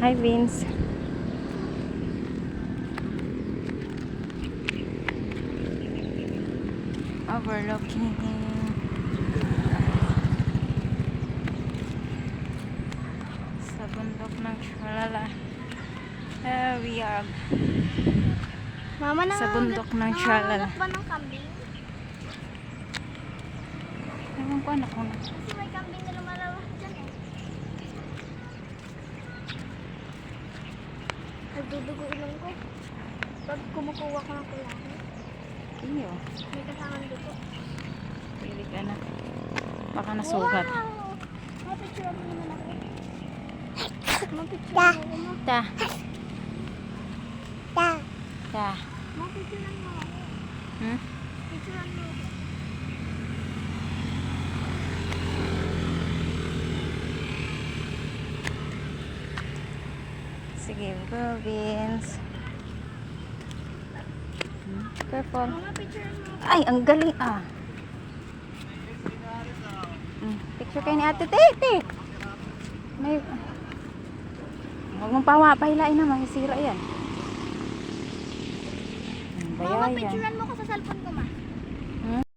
Hi, Vince. Overlooking. Sa bundok ng Shalala. There we are. Mama, Sa bundok ng nangangagat ba ng kambing? Ewan ko, anak ko na. Kasi may kambing na lumalabas Nagdudugo ilong ko. Pag kumukuha ko ng kulaki, Iyo. may kasamang dugo. Pili ka na. Baka nasugat. Wow! Mapicture mo naman ako. Mapicture mo ako mo. Ta. Ta. Ta. Mapicture mo ako. Hmm? Picture mo ako. Sige, go, Vince. Hmm, Careful. Ay, ang galing ah. Mm, Picture kayo ni Ate Tete. May... Huwag mong pawa, pahilain na, masisira yan. Mama, picturean mo ko sa cellphone ko, ma.